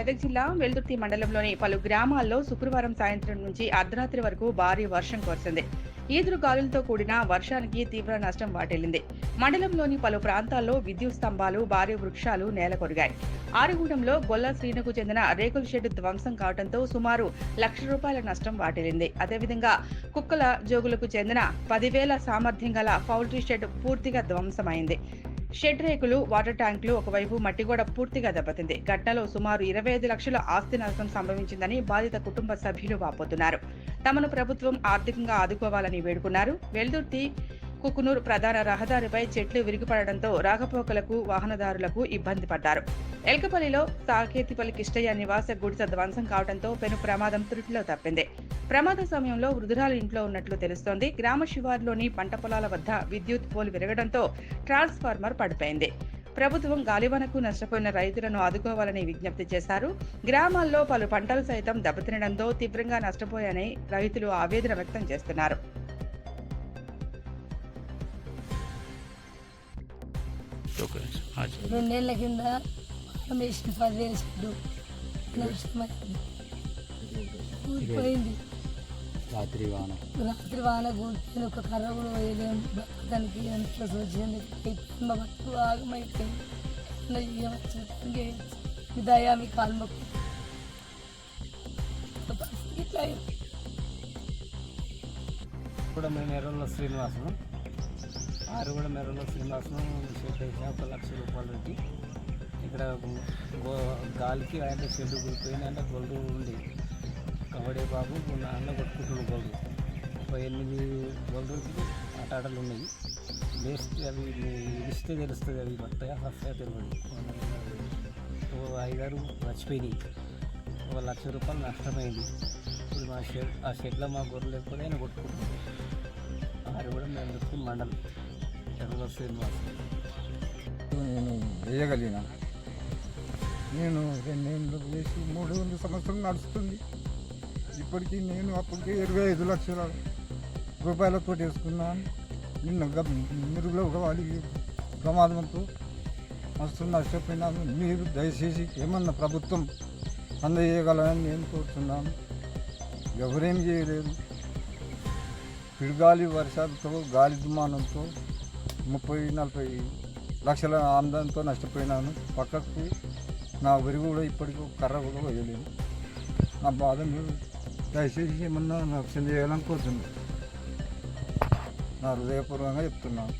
మెదక్ జిల్లా వెల్దుర్తి మండలంలోని పలు గ్రామాల్లో శుక్రవారం సాయంత్రం నుంచి అర్ధరాత్రి వరకు భారీ వర్షం కురిసింది. ఈదురు గాలులతో కూడిన వర్షానికి తీవ్ర నష్టం వాటిల్లింది. మండలంలోని పలు ప్రాంతాల్లో విద్యుత్ స్తంభాలు భారీ వృక్షాలు నేలకొరిగాయి. ఆరుగూడెంలో గొల్ల శ్రీనుకు చెందిన రేకుల షెడ్ ధ్వంసం కావడంతో సుమారు లక్ష రూపాయల నష్టం వాటిల్లింది. అదేవిధంగా కుక్కల జోగులకు చెందిన పదివేల సామర్థ్యం గల పౌల్ట్రీ షెడ్ పూర్తిగా ధ్వంసమైంది. షెడ్ రేకులు వాటర్ ట్యాంకులు ఒకవైపు మట్టిగోడ పూర్తిగా దెబ్బతింది. ఘటనలో సుమారు ఇరవై ఐదు లక్షల ఆస్తి నష్టం సంభవించిందని బాధిత కుటుంబ సభ్యులు వాపోతున్నారు. తమను ప్రభుత్వం ఆర్థికంగా ఆదుకోవాలని వేడుకున్నారు. వెల్దుర్తి కుకునూరు ప్రధాన రహదారిపై చెట్లు విరిగిపడడంతో రాకపోకలకు వాహనదారులకు ఇబ్బంది పడ్డారు. ఎల్కపల్లిలో సాకేతిపల్లి కిష్టయ్య నివాస గుడిస ధ్వంసం కావడంతో పెను ప్రమాదం త్రుటిలో తప్పింది. ప్రమాద సమయంలో వృద్ధురాలు ఇంట్లో ఉన్నట్లు తెలుస్తోంది. గ్రామ శివారులోని పంట పొలాల వద్ద విద్యుత్ పోలు విరగడంతో ట్రాన్స్ఫార్మర్ పడిపోయింది. ప్రభుత్వం గాలివానకు నష్టపోయిన రైతులను ఆదుకోవాలని విజ్ఞప్తి చేశారు. గ్రామాల్లో పలు పంటలు సైతం దెబ్బతినడంతో తీవ్రంగా నష్టపోయాయని రైతులు ఆవేదన వ్యక్తం చేస్తున్నారు. రెండేళ్ళ కింద వేసిన పదివేల షెడ్డు నష్టమైంది కూలిపోయింది రాత్రి వాన రాత్రి వాన కూలిపోయింది ఒక కర్ర కూడా వేయలేము బతకడానికి ఎంత మా బతుకు ఆగమైపోయింది చేయవచ్చు మీ దయా మీ కాల్మకు. ఇట్లా. కూడా మేము ఎర్రలో శ్రీనివాసం ఆరు కూడా మెరలో శ్రీనివాసం షెడ్ ఒక లక్ష రూపాయలు పెట్టి ఇక్కడ గో గాలికి ఆయన షెడ్ కూలిపోయింది అంటే గొల్లు ఉంది కబడ్డీ బాబు నాన్న గొల్లు ఎనిమిది ఎనిమిది ఆట ఆటలు ఉన్నాయి వేస్తే అవి ఇస్తే తెలుస్తుంది అవి వస్తాయా వస్తాయా తెలియదు ఓ ఐదారు చచ్చిపోయినాయి ఒక లక్ష రూపాయలు నష్టమైంది. ఇప్పుడు మా షెడ్ ఆ షెడ్లో మా గొర్రెలు లేకపోతే ఆయన కొట్టుకుంటున్నాం ఆరు కూడా మేము దొరికి మండలం. చంద్రబాబు శ్రీనివాస్ నేను వేయగలిగిన. నేను రెండేళ్ళు వేసి మూడు వందల సంవత్సరం నడుస్తుంది. ఇప్పటికీ నేను అప్పటికే ఇరవై ఐదు లక్షల రూపాయలతో వేసుకున్నాను నిన్న మిరుగులో మెరుగులో ఒక ప్రమాదంతో మస్తు నష్టపోయినాను మీరు దయచేసి ఏమన్నా ప్రభుత్వం అందజేయగలరని నేను కోరుతున్నాను. ఎవరేం చేయలేదు పిడుగాలి వర్షాలతో గాలి దుమానంతో ముప్పై నలభై లక్షల ఆందంతో నష్టపోయినాను. పక్కకు నా వరి కూడా ఇప్పటికీ కర్ర కూడా వేయలేదు. నా బాధ మీరు దయచేసి ఏమన్నా నాకు చేయాలని కోరుతున్నాను. నా హృదయపూర్వకంగా చెప్తున్నాను